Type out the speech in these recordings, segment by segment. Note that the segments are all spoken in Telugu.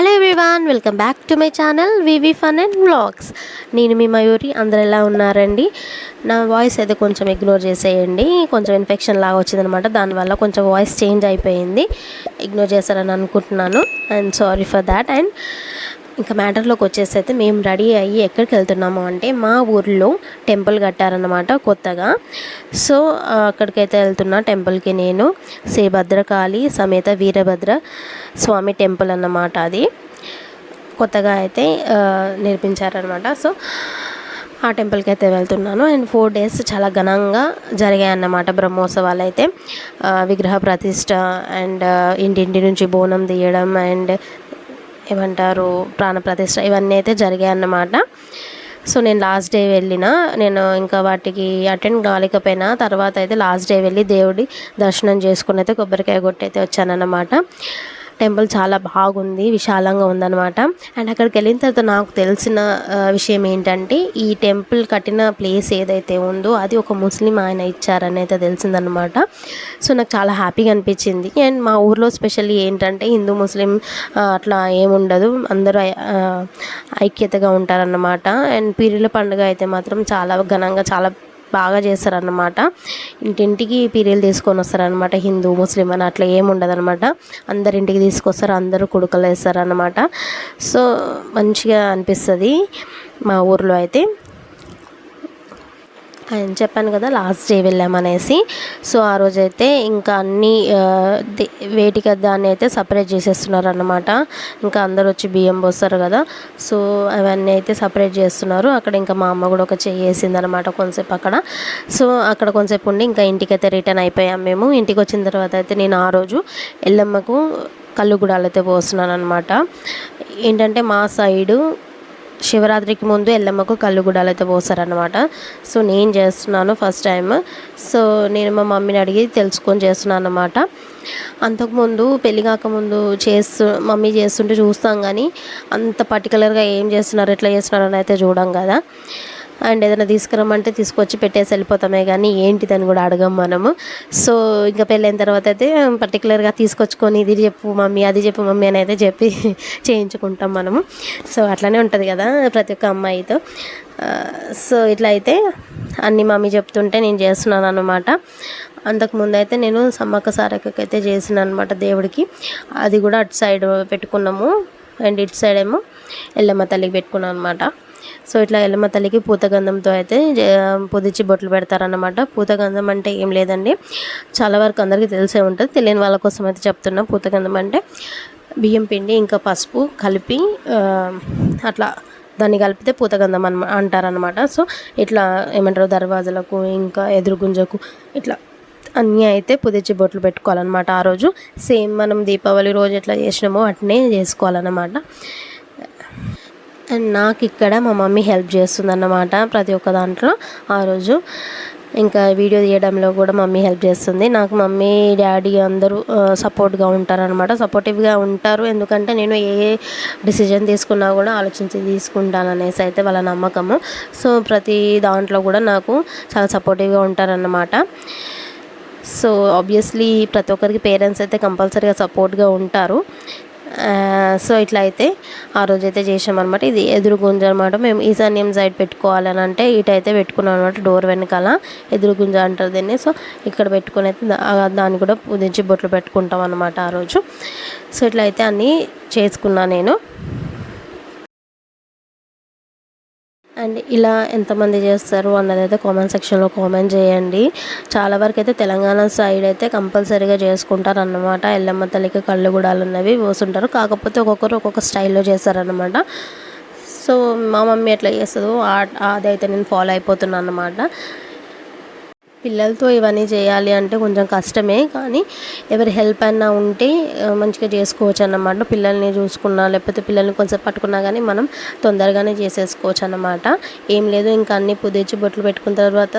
Hello everyone welcome back to my channel VV fun and blogs నేను మీ మయూరి అందరు ఎలా ఉన్నారండి? నా వాయిస్ అయితే కొంచెం ఇగ్నోర్ చేసేయండి. కొంచెం ఇన్ఫెక్షన్ లాగా వచ్చిందనమాట. దానివల్ల కొంచెం వాయిస్ చేంజ్ అయిపోయింది. ఇగ్నోర్ చేస్తారని అనుకుంటున్నాను. And sorry for that and ఇంకా మ్యాటర్లోకి వచ్చేసి అయితే మేము రెడీ అయ్యి ఎక్కడికి వెళ్తున్నాము అంటే మా ఊర్లో టెంపుల్ కట్టారనమాట కొత్తగా. సో అక్కడికైతే వెళ్తున్నా టెంపుల్కి నేను. శ్రీ భద్రకాళి సమేత వీరభద్ర స్వామి టెంపుల్ అన్నమాట అది. కొత్తగా అయితే నేర్పించారనమాట సో ఆ టెంపుల్కి అయితే వెళ్తున్నాను. అండ్ ఫోర్ డేస్ చాలా ఘనంగా జరిగాయి అన్నమాట బ్రహ్మోత్సవాలు అయితే. విగ్రహ ప్రతిష్ట అండ్ ఇంటింటి నుంచి బోనం తీయడం అండ్ ఏమంటారు ప్రాణప్రతిష్ఠ ఇవన్నీ అయితే జరిగాయి అన్నమాట. సో నేను లాస్ట్ డే వెళ్ళిన నేను ఇంకా వాటికి అటెండ్ కాలేకపోయినా తర్వాత అయితే లాస్ట్ డే వెళ్ళి దేవుడి దర్శనం చేసుకుని అయితే కొబ్బరికాయ కొట్టి అయితే వచ్చానన్నమాట. టెంపుల్ చాలా బాగుంది విశాలంగా ఉందన్నమాట. అండ్ అక్కడికి వెళ్ళిన తర్వాత నాకు తెలిసిన విషయం ఏంటంటే ఈ టెంపుల్ కట్టిన ప్లేస్ ఏదైతే ఉందో అది ఒక ముస్లిం ఆయన ఇచ్చారని అయితే తెలిసిందనమాట సో నాకు చాలా హ్యాపీగా అనిపించింది. అండ్ మా ఊర్లో స్పెషల్లీ ఏంటంటే హిందూ ముస్లిం అట్లా ఏముండదు. అందరూ ఐక్యతగా ఉంటారన్నమాట. అండ్ పీరుల పండుగ అయితే మాత్రం చాలా ఘనంగా చాలా బాగా చేస్తారన్నమాట. ఇంటింటికి పీరియలు తీసుకొని వస్తారనమాట హిందూ ముస్లిం అని అట్లా ఏమి అనమాట అందరింటికి తీసుకొస్తారు అందరూ కుడుకలు వేస్తారనమాట సో మంచిగా అనిపిస్తుంది మా ఊర్లో అయితే. అని చెప్పాను కదా లాస్ట్ డే వెళ్ళామనేసి సో ఆ రోజైతే ఇంకా అన్ని ఆ, వేటికి దాన్ని అయితే సపరేట్ చేసేస్తున్నారు అన్నమాట ఇంకా అందరు వచ్చి బియ్యం పోస్తారు కదా. సో అవన్నీ అయితే సపరేట్ చేస్తున్నారు. అక్కడ ఇంకా మా అమ్మ కూడా ఒక చెయ్యి వేసింది అనమాట కొంతసేపు అక్కడ. సో అక్కడ కొంతసేపు ఉండి ఇంకా ఇంటికి అయితే రిటర్న్ అయిపోయాం మేము. ఇంటికి వచ్చిన తర్వాత అయితే నేను ఆ రోజు ఎల్లమ్మకు కళ్ళు గుడాలైతే పోస్తున్నాను అనమాట ఏంటంటే మా సైడు శివరాత్రికి ముందు ఎల్లమ్మకు కళ్ళు గుడాలు అయితే పోస్తారనమాట సో నేను చేస్తున్నాను ఫస్ట్ టైం సో నేను మా మమ్మీని అడిగి తెలుసుకొని చేస్తున్నాను అనమాట అంతకుముందు పెళ్ళి కాకముందు చేస్తు మమ్మీ చేస్తుంటే చూస్తాం కానీ అంత పర్టికులర్గా ఏం చేస్తున్నారు ఎట్లా చేస్తున్నారు అని అయితే చూడం కదా. అండ్ ఏదైనా తీసుకురమ్మంటే తీసుకొచ్చి పెట్టేసి వెళ్ళిపోతామే కానీ ఏంటిదని కూడా అడగం మనము. సో ఇంకా పెళ్ళైన తర్వాత అయితే పర్టికులర్గా తీసుకొచ్చుకొని ఇది చెప్పు మమ్మీ అది చెప్పు మమ్మీ అని అయితే చెప్పి చేయించుకుంటాం మనము. సో అట్లానే ఉంటుంది కదా ప్రతి ఒక్క అమ్మాయితో. సో ఇట్లా అయితే అన్ని మమ్మీ చెప్తుంటే నేను చేస్తున్నాను అనమాట అంతకుముందు అయితే నేను సమ్మక్క సారక్కకి అయితే అనమాట దేవుడికి. అది కూడా అటు సైడ్ పెట్టుకున్నాము. అండ్ ఇటు సైడ్ ఏమో ఎల్లమ్మ తల్లికి పెట్టుకున్నాను అనమాట సో ఇట్లా ఎల్లమ్మ తల్లికి పూతగంధంతో అయితే జ- బొట్లు పెడతారనమాట పూతగంధం అంటే ఏం లేదండి. చాలా వరకు అందరికీ తెలిసే ఉంటుంది. తెలియని వాళ్ళ కోసం అయితే చెప్తున్నా. పూతగంధం అంటే బియ్యం పిండి ఇంకా పసుపు కలిపి అట్లా దాన్ని కలిపితే పూతగంధం అన్న అంటారనమాట సో ఇట్లా ఏమంటారు దర్వాజలకు ఇంకా ఎదురు గుంజకు ఇట్లా అన్నీ అయితే పుదిచ్చి బొట్లు పెట్టుకోవాలన్నమాట ఆ రోజు. సేమ్ మనం దీపావళి రోజు ఎట్లా చేసినామో అట్నే చేసుకోవాలన్నమాట. నాకు ఇక్కడ మా మమ్మీ హెల్ప్ చేస్తుందన్నమాట ప్రతి ఒక్క దాంట్లో ఆ రోజు. ఇంకా వీడియో తీయడంలో కూడా మమ్మీ హెల్ప్ చేస్తుంది. నాకు మమ్మీ డాడీ అందరూ సపోర్ట్గా ఉంటారనమాట సపోర్టివ్గా ఉంటారు. ఎందుకంటే నేను ఏ డిసిజన్ తీసుకున్నా కూడా ఆలోచించి తీసుకుంటాను అనేసి అయితే వాళ్ళ నమ్మకము. సో ప్రతి దాంట్లో కూడా నాకు చాలా సపోర్టివ్గా ఉంటారన్నమాట. సో ఆబ్వియస్లీ ప్రతి ఒక్కరికి పేరెంట్స్ అయితే కంపల్సరీగా సపోర్ట్గా ఉంటారు. సో ఇట్లా అయితే ఆ రోజు అయితే చేసామన్నమాట ఇది ఎదురు గుంజ అనమాట మేము ఈశాన్యం సైడ్ పెట్టుకోవాలని అంటే ఇటైతే పెట్టుకున్నాం అనమాట డోర్ వెనకాల ఎదురు గుంజ అంటారు దీన్ని. సో ఇక్కడ పెట్టుకుని అయితే దాన్ని కూడా పూజించి బొట్లు పెట్టుకుంటాం అనమాట ఆ రోజు. సో ఇట్లా అయితే అన్నీ చేసుకున్నా నేను. అండ్ ఇలా ఎంతమంది చేస్తారు అన్నది అయితే కామెంట్ సెక్షన్లో కామెంట్ చేయండి. చాలా వరకు అయితే తెలంగాణ సైడ్ అయితే కంపల్సరీగా చేసుకుంటారు అన్నమాట. ఎల్లమ్మ తల్లికి కళ్ళు గుడాలు ఉన్నవి పోసుంటారు. కాకపోతే ఒక్కొక్కరు ఒక్కొక్క స్టైల్లో చేస్తారన్నమాట. సో మా మమ్మీ ఎట్లా చేస్తుందో అదైతే నేను ఫాలో అయిపోతున్నాను అన్నమాట. పిల్లలతో ఇవన్నీ చేయాలి అంటే కొంచెం కష్టమే కానీ ఎవరి హెల్ప్ అయినా ఉంటే మంచిగా చేసుకోవచ్చు అన్నమాట పిల్లల్ని చూసుకున్నా లేకపోతే పిల్లల్ని కొంచెం పట్టుకున్నా కానీ మనం తొందరగానే చేసేసుకోవచ్చు అన్నమాట ఏం లేదు ఇంకా అన్ని పుదించి బొట్లు పెట్టుకున్న తర్వాత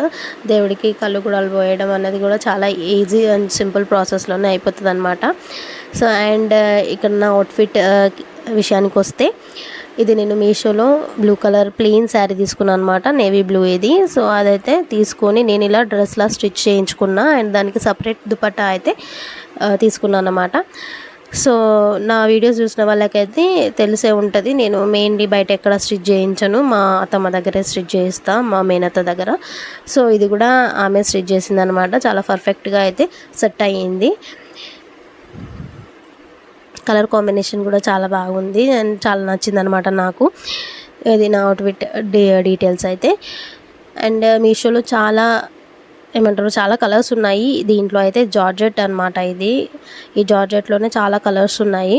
దేవుడికి కళ్ళు గుడాలు పోయడం అనేది కూడా చాలా ఈజీ అండ్ సింపుల్ ప్రాసెస్లోనే అయిపోతుంది అనమాట సో అండ్ ఇక్కడ నా అవుట్ఫిట్ విషయానికి వస్తే ఇది నేను మీషోలో బ్లూ కలర్ ప్లెయిన్ శారీ తీసుకున్నాను అనమాట నేవీ బ్లూ ఇది. సో అదైతే తీసుకొని నేను ఇలా డ్రెస్లా స్టిచ్ చేయించుకున్నా. అండ్ దానికి సపరేట్ దుపట్టా అయితే తీసుకున్నాను అనమాట సో నా వీడియోస్ చూసిన వాళ్ళకైతే తెలిసే ఉంటుంది నేను మెయిన్లీ బయట ఎక్కడ స్టిచ్ చేయించను. మా అత్తమ్మ దగ్గరే స్టిచ్ చేయిస్తా మా మేనత్త దగ్గర. సో ఇది కూడా ఆమె స్టిచ్ చేసింది అనమాట చాలా పర్ఫెక్ట్గా అయితే సెట్ అయ్యింది. కలర్ కాంబినేషన్ కూడా చాలా బాగుంది అండ్ చాలా నచ్చింది అనమాట నాకు. ఇది నా అవుట్ఫిట్ డీటెయిల్స్ అయితే. అండ్ మీషోలో చాలా ఏమంటారు చాలా కలర్స్ ఉన్నాయి. దీంట్లో అయితే జార్జెట్ అనమాట ఇది. ఈ జార్జెట్లోనే చాలా కలర్స్ ఉన్నాయి.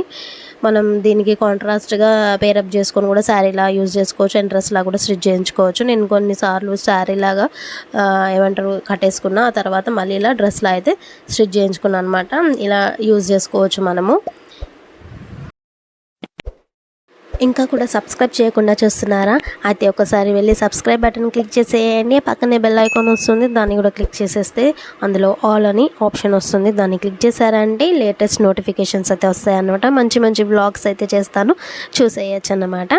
మనం దీనికి కాంట్రాస్ట్గా పేరప్ చేసుకొని కూడా శారీలా యూజ్ చేసుకోవచ్చు. అండ్ డ్రెస్లా కూడా స్టిచ్ చేయించుకోవచ్చు. నేను కొన్నిసార్లు శారీలాగా ఏమంటారు కట్టేసుకున్నా ఆ తర్వాత మళ్ళీ ఇలా డ్రెస్లా అయితే స్టిచ్ చేయించుకున్నాను అనమాట ఇలా యూజ్ చేసుకోవచ్చు మనము. ఇంకా కూడా సబ్స్క్రైబ్ చేయకుండా చూస్తున్నారా? అయితే ఒకసారి వెళ్ళి సబ్స్క్రైబ్ బటన్ క్లిక్ చేసేయండి. పక్కనే బెల్ ఐకాన్ వస్తుంది దాన్ని కూడా క్లిక్ చేసేస్తే అందులో ఆల్ అని ఆప్షన్ వస్తుంది. దాన్ని క్లిక్ చేశారంటే లేటెస్ట్ నోటిఫికేషన్స్ అయితే వస్తాయన్నమాట. మంచి మంచి బ్లాగ్స్ అయితే చేస్తాను. చూసేయచ్చు అన్నమాట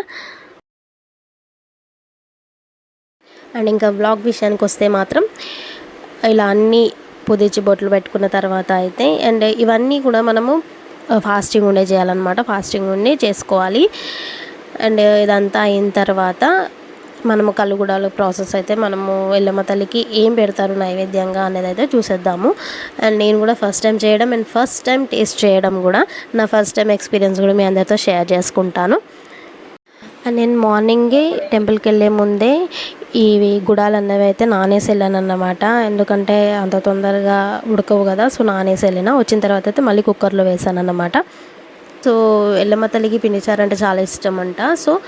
అండ్ ఇంకా బ్లాగ్ విషయానికి వస్తే మాత్రం ఇలా అన్నీ పుదిచి బొట్లు పెట్టుకున్న తర్వాత అయితే అండ్ ఇవన్నీ కూడా మనము ఫాస్టింగ్ ఉండే చేయాలన్నమాట. ఫాస్టింగ్ ఉండి చేసుకోవాలి. అండ్ ఇదంతా అయిన తర్వాత మనము కలుగుడాలు ప్రాసెస్ అయితే మనము ఎల్లమ్మ తల్లికి ఏం పెడతారు నైవేద్యంగా అనేది అయితే చూసేద్దాము. అండ్ నేను కూడా ఫస్ట్ టైం చేయడం అండ్ ఫస్ట్ టైం టేస్ట్ చేయడం కూడా నా ఫస్ట్ టైం ఎక్స్పీరియన్స్ కూడా మీ అందరితో షేర్ చేసుకుంటాను. నేను మార్నింగే టెంపుల్కి వెళ్ళే ముందే ఇవి గుడాలు అన్నవి అయితే నానేసి వెళ్ళాను అన్నమాట ఎందుకంటే అంత తొందరగా ఉడకవు కదా సో నానేసి వెళ్ళిన. వచ్చిన తర్వాత అయితే మళ్ళీ కుక్కర్లో వేసాను అన్నమాట సో ఎల్లమ్మ తల్లికి పిండిచారు అంటే చాలా ఇష్టం అంట. సో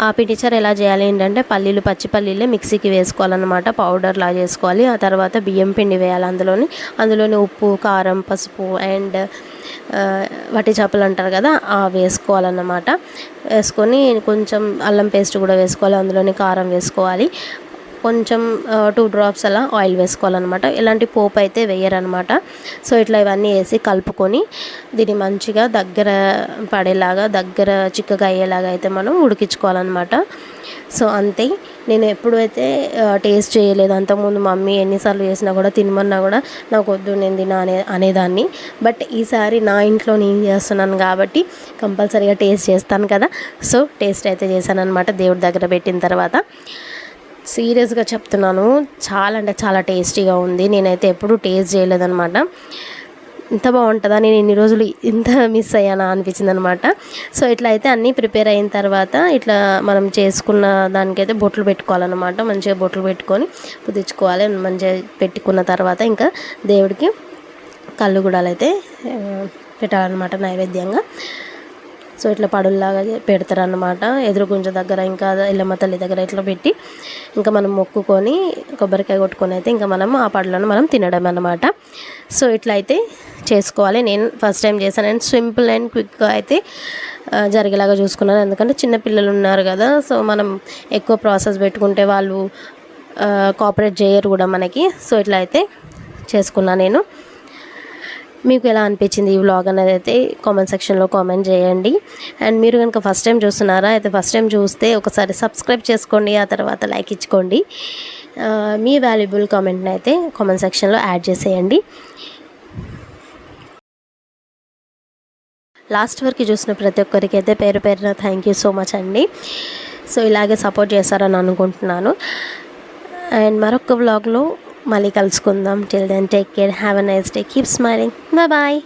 ఆ పిండిచారు ఎలా చేయాలి ఏంటంటే పల్లీలు పచ్చి పల్లీలే మిక్సీకి వేసుకోవాలన్నమాట. పౌడర్ లా చేసుకోవాలి. ఆ తర్వాత బియ్యం పిండి వేయాలి అందులోని. అందులోని ఉప్పు కారం పసుపు అండ్ వట్టి చేపలు అంటారు కదా వేసుకోవాలన్నమాట. వేసుకొని కొంచెం అల్లం పేస్ట్ కూడా వేసుకోవాలి అందులోని కారం వేసుకోవాలి. కొంచెం టూ డ్రాప్స్ అలా ఆయిల్ వేసుకోవాలన్నమాట. ఇలాంటి పోపు అయితే వేయరనమాట సో ఇట్లా ఇవన్నీ వేసి కలుపుకొని దీన్ని మంచిగా దగ్గర పడేలాగా దగ్గర చిక్కగా అయ్యేలాగా అయితే మనం ఉడికించుకోవాలన్నమాట. సో అంతే. నేను ఎప్పుడైతే టేస్ట్ చేయలేదు అంతకుముందు మమ్మీ ఎన్నిసార్లు చేసినా కూడా తినమన్నా కూడా నాకు వద్దు నేను తిన అనే అనేదాన్ని. బట్ ఈసారి నా ఇంట్లో నేను చేస్తున్నాను కాబట్టి కంపల్సరీగా టేస్ట్ చేస్తాను కదా. సో టేస్ట్ అయితే చేశాను అనమాట దేవుడి దగ్గర పెట్టిన తర్వాత. సీరియస్గా చెప్తున్నాను చాలా అంటే చాలా టేస్టీగా ఉంది. నేనైతే ఎప్పుడూ టేస్ట్ చేయలేదన్నమాట. ఇంత బాగుంటుందా? నేను ఇన్ని రోజులు ఇంత మిస్ అయ్యానా అనిపించింది అనమాట సో ఇట్లా అయితే అన్నీ ప్రిపేర్ అయిన తర్వాత ఇట్లా మనం చేసుకున్న దానికైతే బొట్లు పెట్టుకోవాలన్నమాట. మంచిగా బొట్లు పెట్టుకొని పుదించుకోవాలి మంచిగా పెట్టుకున్న తర్వాత ఇంకా దేవుడికి కళ్ళు గుడాలైతే అయితే పెట్టాలన్నమాట నైవేద్యంగా. సో ఇట్లా పడుల్లాగా పెడతారనమాట ఎదురుగుంజ దగ్గర ఇంకా ఇల్లమ్మ తల్లి దగ్గర ఇట్లా పెట్టి ఇంకా మనం మొక్కుకొని కొబ్బరికాయ కొట్టుకొని అయితే ఇంకా మనం ఆ పడులను మనం తినడం అనమాట సో ఇట్లా అయితే చేసుకోవాలి. నేను ఫస్ట్ టైం చేశాను. అండ్ సింపుల్ అండ్ క్విక్గా అయితే జరిగేలాగా చూసుకున్నాను. ఎందుకంటే చిన్నపిల్లలు ఉన్నారు కదా సో మనం ఎక్కువ ప్రాసెస్ పెట్టుకుంటే వాళ్ళు కోఆపరేట్ చేయరు కూడా మనకి. సో ఇట్లా అయితే చేసుకున్నాను నేను. మీకు ఎలా అనిపించింది ఈ వ్లాగ్ అనేది అయితే కామెంట్ సెక్షన్లో కామెంట్ చేయండి. అండ్ మీరు కనుక ఫస్ట్ టైం చూస్తున్నారా అయితే ఫస్ట్ టైం చూస్తే ఒకసారి సబ్స్క్రైబ్ చేసుకోండి ఆ తర్వాత లైక్ ఇచ్చుకోండి. మీ వాల్యుబుల్ కామెంట్ని అయితే కామెంట్ సెక్షన్లో యాడ్ చేసేయండి. లాస్ట్ వరకు చూసిన ప్రతి ఒక్కరికి అయితే పేరు పేరున థ్యాంక్ యూ సో మచ్ అండి. సో ఇలాగే సపోర్ట్ చేస్తారని అనుకుంటున్నాను. అండ్ మరొక వ్లాగ్లో మళ్ళీ కలుసుకుందాం. Till then take care have a nice day keep smiling bye bye